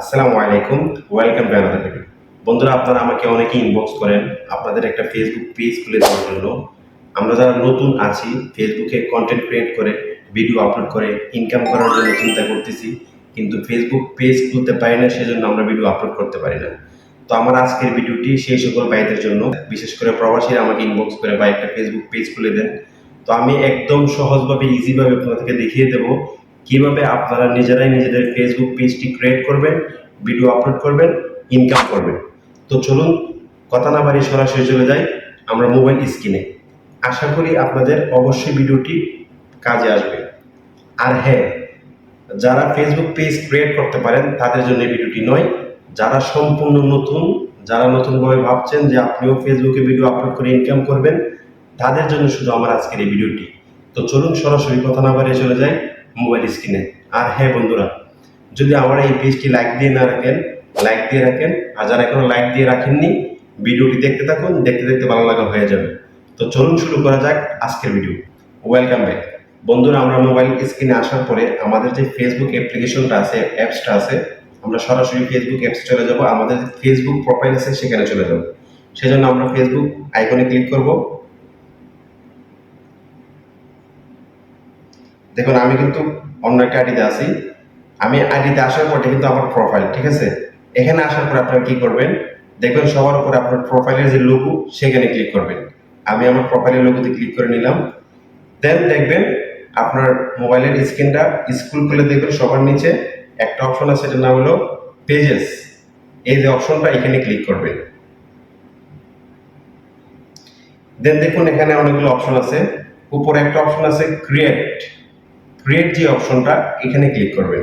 আসসালামু আলাইকুম, welcome another video বন্ধুরা, আপনারা আমাকে অনেকে ইনবক্স করেন, আপনাদের একটা ফেসবুক পেজ খুলে দেওয়ার জন্য। আমরা যারা নতুন আছি ফেসবুকে কন্টেন্ট ক্রিয়েট করে ভিডিও আপলোড করে ইনকাম করার জন্য চিন্তা করতেছি, কিন্তু ফেসবুক পেজ খুলতে পারি না, সেজন্য আমরা ভিডিও আপলোড করতে পারি না। তো আমার আজকের ভিডিওটি সেই সকল ভাইদের জন্য। বিশেষ করে প্রবাসীরা আমাকে ইনবক্স করে বা একটা ফেসবুক পেজ খুলে দেন। তো আমি একদম সহজভাবে ইজিভাবে আপনাদেরকে দেখিয়ে দেবো। কীভাবে আপনারা নিজেরাই নিজেদের ফেসবুক পেজটি ক্রিয়েট করবেন ভিডিও আপলোড করবেন ইনকাম করবেন। তো চলুন, কথা না বাড়ি সরাসরি চলে যাই আমরা মোবাইল স্ক্রিনে আশা করি আপনাদের অবশ্যই ভিডিওটি কাজে আসবে। আর হ্যাঁ যারা ফেসবুক পেজ ক্রিয়েট করতে পারেন, তাদের জন্য এই ভিডিওটি নয়। যারা সম্পূর্ণ নতুন, যারা নতুনভাবে ভাবছেন যে আপনিও ফেসবুকে ভিডিও আপলোড করে ইনকাম করবেন, তাদের জন্য শুধু আমার আজকের এই ভিডিওটি তো চলুন সরাসরি কথা না বাড়িয়ে চলে যাই। মোবাইল স্ক্রিনে আর হ্যাঁ বন্ধুরা, যদি আমার এই পেজটি লাইক দিয়ে না রাখেন লাইক দিয়ে রাখেন, আর যারা এখনও লাইক দিয়ে রাখেননি, ভিডিওটি দেখতে থাকুন, দেখতে দেখতে ভালো লাগা হয়ে যাবে। তো চলুন শুরু করা যাক আজকের ভিডিও ওয়েলকাম ব্যাক বন্ধুরা, আমরা মোবাইল স্ক্রিনে আসার পরে আমাদের যে ফেসবুক অ্যাপ্লিকেশনটা আছে অ্যাপসটা আছে, আমরা সরাসরি ফেসবুক অ্যাপস চলে যাব। আমাদের ফেসবুক প্রোফাইল আছে, সেখানে চলে যাব। সেজন্য আমরা ফেসবুক আইকনে ক্লিক করব। দেখুন, আমি কিন্তু অন্য একটা আইডিতে আছি। আমি আইডিতে আসার পরে কিন্তু আমার প্রোফাইল ঠিক আছে? এখানে আসার পর আপনারা কি করবেন? দেখবেন সবার উপরে আপনার প্রোফাইলের যে লোগো সেখানে ক্লিক করবেন। আমি আমার প্রোফাইলের লোগোতে ক্লিক করে নিলাম। দেন দেখবেন আপনার মোবাইলের স্ক্রিনটা স্ক্রল করলে দেখবেন সবার নিচে একটা অপশন আছে সেটার নাম হলো পেজেস এই যে অপশনটা এখানে ক্লিক করবেন। দেন দেখুন, এখানে অনেকগুলো অপশন আছে। উপরে একটা অপশন আছে ক্রিয়েট ক্রিয়েট যে অপশনটা, এখানে ক্লিক করবেন।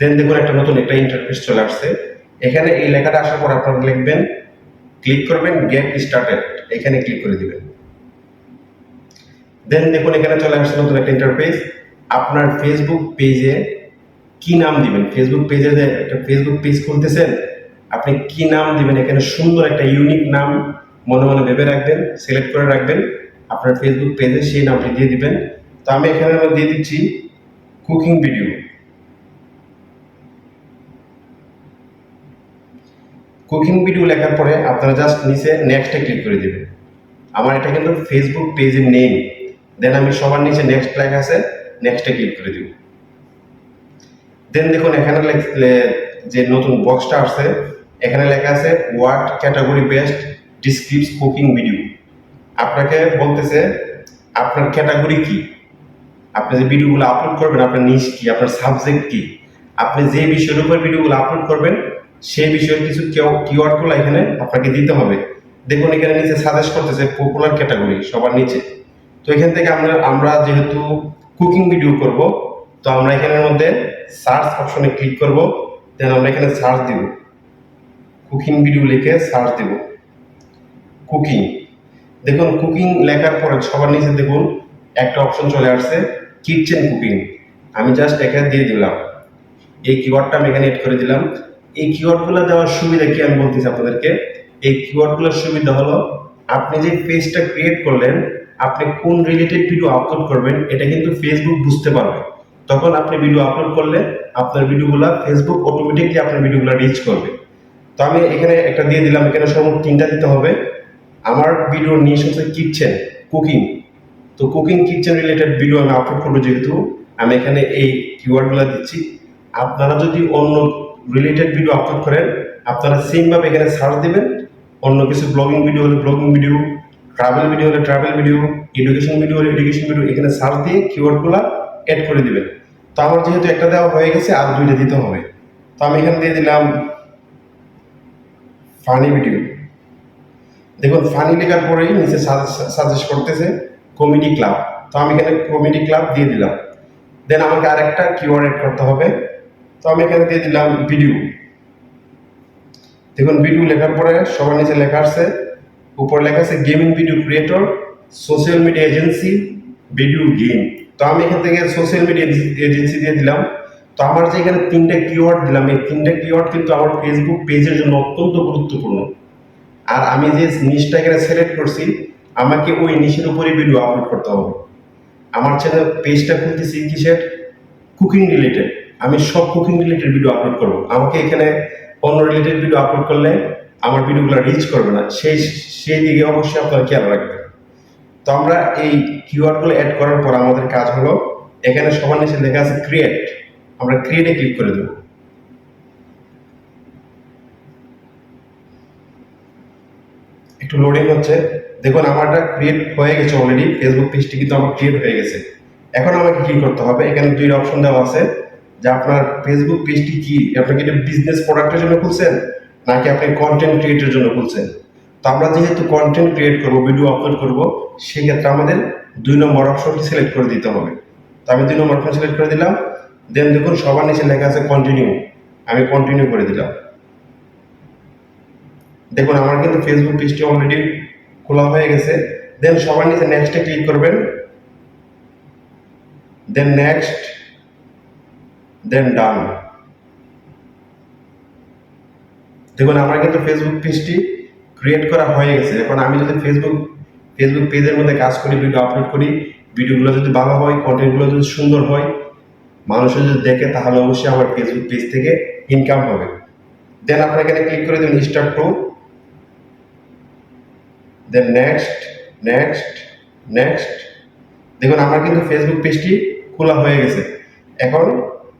দেন দেখুন একটা নতুন একটা ইন্টারফেস চলে আসছে। এখানে এই লেখাটা আসার পর আপনারা লিখবেন ক্লিক করবেন গেট স্টার্টেড এখানে ক্লিক করে দিবেন। দেন দেখুন এখানে চলে আসছে নতুন একটা ইন্টারফেস আপনার ফেসবুক পেজে কি নাম দিবেন? ফেসবুক পেজে যে একটা ফেসবুক পেজ খুলতেছেন, আপনি কি নাম দিবেন? এখানে সুন্দর একটা ইউনিক নাম মনে মনে ভেবে রাখবেন সিলেক্ট করে রাখবেন। আপনার ফেসবুক পেজে সেই নামটি দিয়ে দিবেন। তো আমি এখানে আমার দিয়ে দিচ্ছি কুকিং ভিডিও কুকিং ভিডিও লেখার পরে আপনারা জাস্ট নিচে নেক্সটে ক্লিক করে দিবেন। আমার এটা কিন্তু ফেসবুক পেজের নেম দেন আমি সবার নিচে নেক্সট লেখা আছে নেক্সটে ক্লিক করে দিব। দেন দেখুন এখানে যে নতুন বক্সটা আসছে, এখানে লেখা আছে what category best describes cooking video আপনাকে বলতেছে, আপনার ক্যাটাগরি কি? আপনি যে ভিডিওগুলো আপলোড করবেন, আপনার নিশ কি, আপনার সাবজেক্ট কি? আপনি যে বিষয়ের উপর ভিডিওগুলো আপলোড করবেন, সেই বিষয়ের কিছু কিওয়ার্ডগুলো এখানে আপনাকে দিতে হবে। দেখুন, এখানে নিচে সাজেস্ট করতেছে পপুলার ক্যাটাগরি সবার নিচে। তো এখান থেকে আমরা আমরা যেহেতু কুকিং ভিডিও করব, তো আমরা এখানের মধ্যে সার্চ অপশনে ক্লিক করব দেন আমরা এখানে সার্চ দিব। কুকিং ভিডিও লিখে সার্চ দিব। কুকিং দেখুন কুকিং লেখার পরে সবার নিচে দেখুন, একটা অপশন চলে আসছে কিচেন কুকিং আমি জাস্ট এখানে দিয়ে দিলাম। এই কিওয়ার্ডটা আমি এখানে এড করে দিলাম। এই কিওয়ার্ডগুলো দেওয়ার সুবিধা কি আমি বলতেছি আপনাদেরকে? এই কিওয়ার্ডগুলোর সুবিধা হলো, আপনি যে পেজটা ক্রিয়েট করলেন, আপনি কোন রিলেটেড ভিডিও আপলোড করবেন, এটা কিন্তু ফেসবুক বুঝতে পারবে। তখন আপনি ভিডিও আপলোড করলে, আপনার ভিডিওগুলো ফেসবুক অটোমেটিকলি আপনার ভিডিওগুলো রিচ করবে। তো আমি এখানে একটা দিয়ে দিলাম, এখানে সর্বোচ্চ তিনটা দিতে হবে। আমার ভিডিও নিয়ে হচ্ছে কিচেন কুকিং তো কুকিং কিচেন রিলেটেড ভিডিও আমি আপলোড করব যেহেতু, আমি এখানে এই কিওয়ার্ডগুলো দিচ্ছি। আপনারা যদি অন্য রিলেটেড ভিডিও আপলোড করেন, আপনারা সেমভাবে এখানে সার্চ দেবেন। অন্য কিছু ব্লগিং ভিডিও হলে ব্লগিং ভিডিও ট্রাভেল ভিডিও হলে ট্রাভেল ভিডিও এডুকেশন ভিডিও হলে এডুকেশন ভিডিও এখানে সার্চ দিয়ে কিওয়ার্ডগুলো অ্যাড করে দিবেন। তো আমার যেহেতু একটা দেওয়া হয়ে গেছে, আর দুইটা দিতে হবে। তো আমি এখানে দিয়ে দিলাম ফানি ভিডিও দেখুন ফানি লেখার পরেই নিচে সাজেস্ট করতেছে কমেডি ক্লাব তো আমি এখানে কমেডি ক্লাব দিয়ে দিলাম। দেন আমাকে আরেকটা কিওয়ার্ড এড করতে হবে। তো আমি এখানে দিয়ে দিলাম ভিডিও দেখুন ভিডিও লেখার পরে সবার নিচে লেখা আছে উপরে লেখা আছে gaming video creator social media agency video game তো আমি এখান থেকে সোশ্যাল মিডিয়া এজেন্সি দিয়ে দিলাম। তো আমার যে এখানে তিনটা কিওয়ার্ড দিলাম, এই তিনটা কিওয়ার্ড কিন্তু আমার ফেসবুক পেজের জন্য অত্যন্ত গুরুত্বপূর্ণ। আর আমি যে নিশটা এখানে সিলেক্ট করছি, আমাকে ওই নিশের উপরে ভিডিও আপলোড করতে হবে। আমার চ্যানেল পেজটা খুলতেছি কিসের? কুকিং রিলেটেড আমি সব কুকিং রিলেটেড ভিডিও আপলোড করব। আমাকে এখানে অন্য রিলেটেড ভিডিও আপলোড করলে আমার ভিডিওগুলো রিচ করবে না। সেই সেই দিকে অবশ্যই আপনারা খেয়াল রাখবেন। তো আমরা এই কিওয়ার্ডগুলো অ্যাড করার পর আমাদের কাজ হলো, এখানে সবার নিচে লেখা আছে ক্রিয়েট আমরা ক্রিয়েটে ক্লিক করে দেবো। একটু লোডিং হচ্ছে। দেখুন, আমারটা ক্রিয়েট হয়ে গেছে অলরেডি ফেসবুক পেজটি কিন্তু আমার ক্রিয়েট হয়ে গেছে। এখন আমাকে কি করতে হবে? এখানে দুইটা অপশন দেওয়া আছে। যে আপনার ফেসবুক পেজটি কি? আপনি কি বিজনেস প্রোডাক্টের জন্য খুলছেন? নাকি আপনি কন্টেন্ট ক্রিয়েটের জন্য খুলছেন? তো আমরা যেহেতু কন্টেন্ট ক্রিয়েট করব ভিডিও আপলোড করব, সেক্ষেত্রে আমাদের দুই নম্বর অপশনটি সিলেক্ট করে দিতে হবে। তো আমি দুই নম্বর অপশন সিলেক্ট করে দিলাম। দেন দেখুন, সবার নিচে লেখা আছে কন্টিনিউ আমি কন্টিনিউ করে দিলাম। দেখুন, আমার কিন্তু ফেসবুক পেজটি অলরেডি খোলা হয়ে গেছে। দেন সবার নিচে নেক্সটে ক্লিক করবেন। দেন নেক্সট দেন ডান দেখুন, আমার কিন্তু ফেসবুক পেজটি ক্রিয়েট করা হয়ে গেছে। এখন আমি যদি ফেসবুক ফেসবুক পেজের মধ্যে কাজ করি ভিডিও আপলোড করি ভিডিওগুলো যদি ভালো হয় কন্টেন্টগুলো যদি সুন্দর হয়, মানুষের যদি দেখে, তাহলে অবশ্যই আমার ফেসবুক পেজ থেকে ইনকাম হবে। দেন আপনার এখানে ক্লিক করে দেবেন start to then next next next দেখুন, আমার কিন্তু ফেসবুক পেজটি খোলা হয়ে গেছে। এখন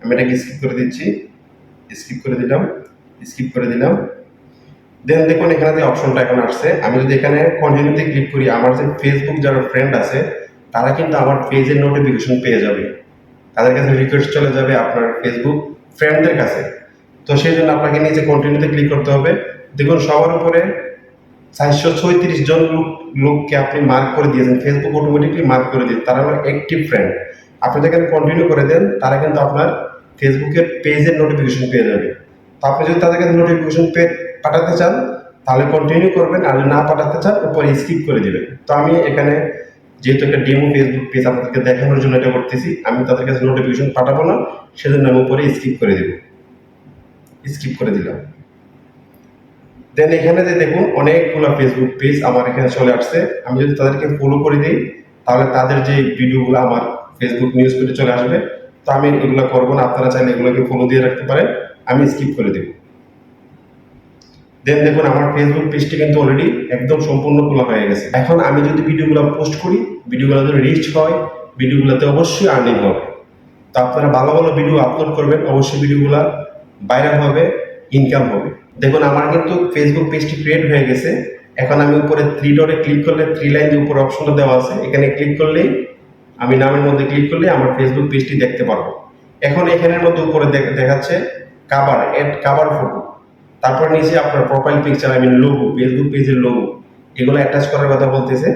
আমি এটাকে স্কিপ করে দিচ্ছি। স্কিপ করে দিলাম স্কিপ করে দিলাম। দেন দেখুন, এখানে যে অপশনটা এখন আসছে, আমি যদি এখানে কন্টিনিউতে ক্লিক করি, আমার যে ফেসবুক যারা ফ্রেন্ড আছে, তারা কিন্তু আমার পেজের নোটিফিকেশন পেয়ে যাবে। তাদের কাছে রিকোয়েস্ট চলে যাবে আপনার ফেসবুক ফ্রেন্ডদের কাছে। তো সেই জন্য আপনাকে নিচে কন্টিনিউতে ক্লিক করতে হবে। দেখুন, সবার উপরে চারশো ছয়ত্রিশ জন লোক, লোককে আপনি মার্ক করে দিয়েছেন ফেসবুক অটোমেটিকলি মার্ক করে দিয়েছে তারা হলো অ্যাক্টিভ ফ্রেন্ড আপনি যেখানে কন্টিনিউ করে দেন, তারা কিন্তু আপনার ফেসবুকের পেজের নোটিফিকেশন পেয়ে যাবে। তো আপনি যদি তাদের কাছে নোটিফিকেশন পে পাঠাতে চান, তাহলে কন্টিনিউ করবেন, আর না পাঠাতে চান, উপরে স্কিপ করে দেবেন। তো আমি এখানে যেহেতু একটা ডেমো ফেসবুক পেজ আপনাদেরকে দেখানোর জন্য এটা করতেছি, আমি তাদের কাছে নোটিফিকেশন পাঠাবো না, সেজন্য আমি উপরে স্কিপ করে দেব। স্কিপ করে দিলাম। দেন এখানে যে দেখুন, অনেকগুলো ফেসবুক পেজ আমার এখানে চলে আসছে। আমি যদি তাদেরকে ফলো করে দিই, তাহলে তাদের যে ভিডিওগুলো আমার ফেসবুক নিউজ পেজে চলে আসবে। তো আমি এগুলো করব না, আপনারা চাইলে এগুলোকে ফলো দিয়ে রাখতে পারেন। আমি স্কিপ করে দেব। দেন দেখুন, আমার ফেসবুক পেজটি কিন্তু অলরেডি একদম সম্পূর্ণ খোলা হয়ে গেছে। এখন আমি যদি ভিডিওগুলো পোস্ট করি ভিডিওগুলো যদি রিচ হয় ভিডিওগুলোতে অবশ্যই আর্নিং হবে। তো আপনারা ভালো ভালো ভিডিও আপলোড করবেন, অবশ্যই ভিডিওগুলো ভাইরাল হবে ইনকাম হবে। দেখুন, আমার কিন্তু ফেসবুক পেজটি ক্রিয়েট হয়ে গেছে। এখন আমি উপরে থ্রি ডটে ক্লিক করলে থ্রি লাইন যে উপরে অপশনটা দেওয়া আছে, এখানে ক্লিক করলেই, আমি নামের মধ্যে ক্লিক করলে আমার ফেসবুক পেজটি দেখতে পারব। এখন এখানের মধ্যে উপরে দেখ- দেখাচ্ছে কাভার এড কাভার ফটো তারপর নিচে আপনার profile picture I mean logo Facebook পেজের লোগো এগুলো অ্যাটাচ করার কথা বলতেছে।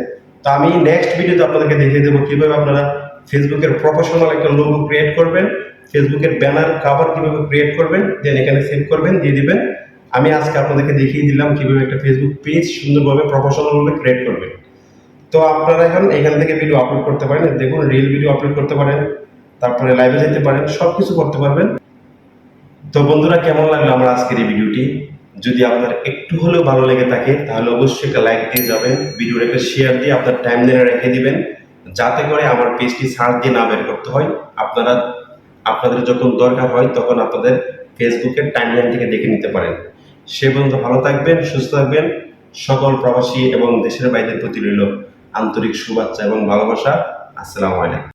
তো আমি নেক্সট ভিডিওতে আপনাদেরকে দেখিয়ে দেবো কীভাবে আপনারা ফেসবুকের প্রফেশনাল একটা লোগো ক্রিয়েট করবেন ফেসবুকের ব্যানার কাভার কীভাবে ক্রিয়েট করবেন দেন এখানে সেভ করবেন, দিয়ে দিবেন। আমি আজকে আপনাদেরকে দেখিয়ে দিলাম কীভাবে একটা ফেসবুক পেজ সুন্দরভাবে প্রফেশনালভাবে ক্রিয়েট করবেন। তো আপনারা এখন এখান থেকে ভিডিও আপলোড করতে পারেন। দেখুন রিল ভিডিও আপলোড করতে পারেন, তারপরে লাইভে যেতে পারেন সব কিছু করতে পারবেন। তো বন্ধুরা, কেমন লাগল আমার আজকের এই ভিডিওটি যদি আপনার একটু হলেও ভালো লেগে থাকে, তাহলে অবশ্যই একটা লাইক দিয়ে যাবেন ভিডিওর একটা শেয়ার দিয়ে আপনার টাইম লাইনে রেখে দিবেন, যাতে করে আমার পেজটি সার্চ দিয়ে না বের করতে হয়। আপনারা, আপনাদের যখন দরকার হয়, তখন আপনাদের ফেসবুকের টাইমলাইন থেকে দেখে নিতে পারেন। সে পর্যন্ত ভালো থাকবেন, সুস্থ থাকবেন। সকল প্রবাসী এবং দেশের বাইরের প্রতি রইল আন্তরিক শুভেচ্ছা এবং ভালোবাসা। আসসালামু আলাইকুম।